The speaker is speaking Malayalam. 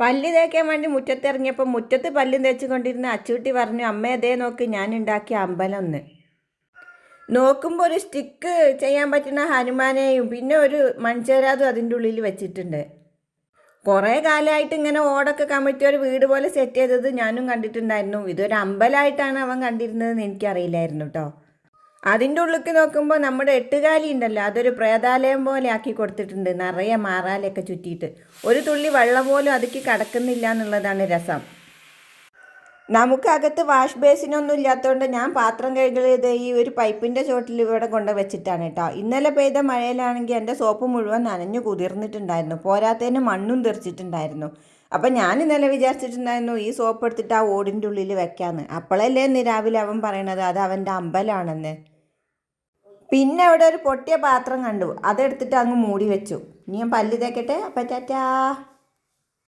പല്ല് തേക്കാൻ വേണ്ടി മുറ്റത്തിറങ്ങിയപ്പോൾ മുറ്റത്ത് പല്ലും തേച്ച് കൊണ്ടിരുന്ന അച്ചൂട്ടി പറഞ്ഞു അമ്മ അതേ നോക്ക് ഞാൻ ഉണ്ടാക്കിയ അമ്പലം ഒന്ന് നോക്കുമ്പോൾ ഒരു സ്റ്റിക്ക് ചെയ്യാൻ പറ്റുന്ന ഹനുമാനെയും പിന്നെ ഒരു മൺചേരാതും അതിന്റെ ഉള്ളിൽ വെച്ചിട്ടുണ്ട്. കുറേ കാലമായിട്ട് ഇങ്ങനെ ഓടൊക്കെ കമ്മിറ്റി ഒരു വീട് പോലെ സെറ്റ് ചെയ്തത് ഞാനും കണ്ടിട്ടുണ്ടായിരുന്നു. ഇതൊരു അമ്പലമായിട്ടാണ് അവൻ കണ്ടിരുന്നതെന്ന് എനിക്കറിയില്ലായിരുന്നു കേട്ടോ അതിന്റെ ഉള്ളിലേക്ക് നോക്കുമ്പോൾ നമ്മുടെ എട്ടുകാലി ഉണ്ടല്ലോ അതൊരു പ്രേതാലയം പോലെ ആക്കി കൊടുത്തിട്ടുണ്ട് നിറയെ മാറാലൊക്കെ ചുറ്റിയിട്ട്. ഒരു തുള്ളി വെള്ളം പോലും അതിക്ക് കടക്കുന്നില്ല എന്നുള്ളതാണ് രസം. നമുക്കകത്ത് വാഷ് ബേസിനൊന്നും ഇല്ലാത്തതുകൊണ്ട് ഞാൻ പാത്രം കഴുകിയത് ഈ ഒരു പൈപ്പിന്റെ ചോട്ടിൽ ഇവിടെ കൊണ്ട് വെച്ചിട്ടാണ് കേട്ടോ. ഇന്നലെ പെയ്ത മഴയിലാണെങ്കിൽ എന്റെ സോപ്പ് മുഴുവൻ നനഞ്ഞു കുതിർന്നിട്ടുണ്ടായിരുന്നു. പോരാത്തതിന് മണ്ണും തെറിച്ചിട്ടുണ്ടായിരുന്നു. അപ്പം ഞാൻ ഇന്നലെ വിചാരിച്ചിട്ടുണ്ടായിരുന്നു ഈ സോപ്പ് എടുത്തിട്ട് ആ ഓടിന്റെ ഉള്ളിൽ വെക്കാമെന്ന് അപ്പോഴല്ലേ ഇന്ന് രാവിലെ അവൻ പറയണത് അത് അവന്റെ അമ്പലമാണെന്ന് പിന്നെ അവിടെ ഒരു പൊട്ടിയ പാത്രം കണ്ടു. അതെടുത്തിട്ട് അങ്ങ് മൂടി വെച്ചു. ഇനി ഞാൻ പല്ല് തേക്കട്ടെ? അപ്പം ടാറ്റാ